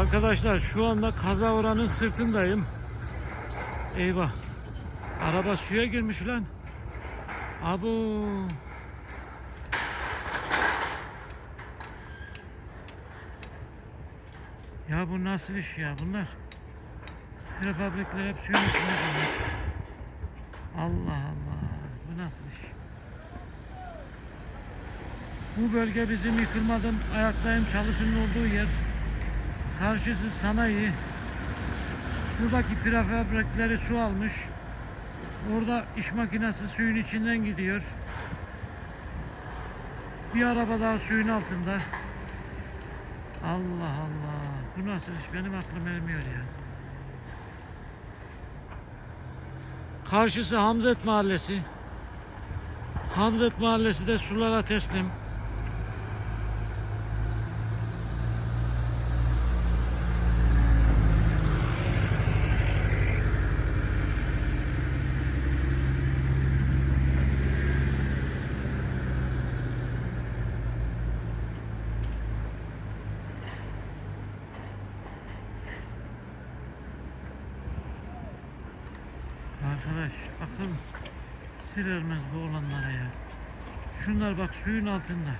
Arkadaşlar şu anda kaza oranın sırtındayım. Eyvah. Araba suya girmiş lan. Abu. Ya bu nasıl iş ya bunlar? Prefabrikler hep suyun içinde kalmış. Allah Allah. Bu nasıl iş? Bu bölge bizim yıkılmadan ayaktayım çalışının olduğu yer. Karşısı sanayi. Buradaki prefabrikleri su almış. Orada iş makinesi suyun içinden gidiyor. Bir araba daha suyun altında. Allah Allah. Bu nasıl iş? Benim aklım ermiyor ya. Karşısı Hamzet Mahallesi. Hamzet Mahallesi de sulara teslim. Arkadaş akıl sır ermez bu olanlara ya. Şunlar bak suyun altında.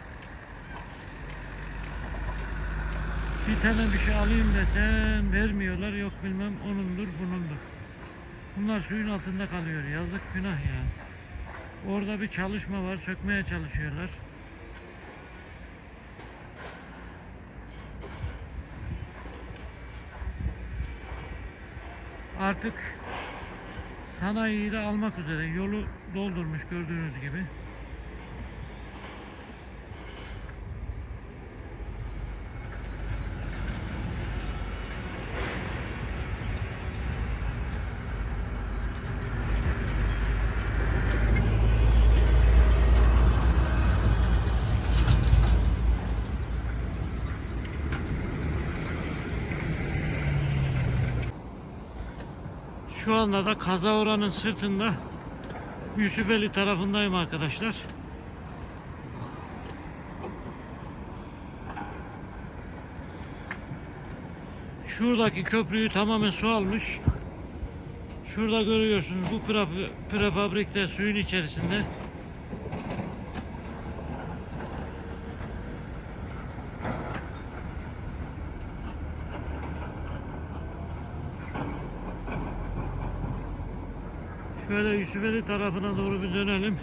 Bir tane bir şey alayım desen vermiyorlar yok bilmem onundur bunundur. Bunlar suyun altında kalıyor yazık günah ya. Orada bir çalışma var sökmeye çalışıyorlar. Artık sanayiyi de almak üzere yolu doldurmuş gördüğünüz gibi. Şu anda da kaza oranın sırtında Yusufeli tarafındayım arkadaşlar. Şuradaki köprüyü tamamen su almış. Şurada görüyorsunuz bu pref- prefabrikte suyun içerisinde. Şöyle Yusufeli tarafına doğru bir dönelim.